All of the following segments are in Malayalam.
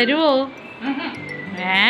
തരുവോ ഏ?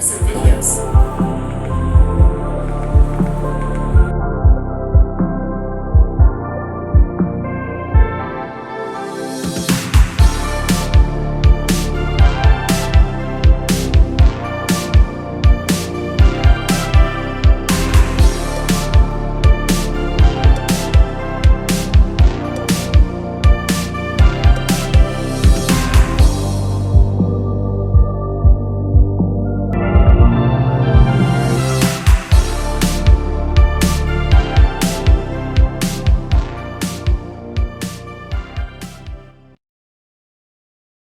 and videos.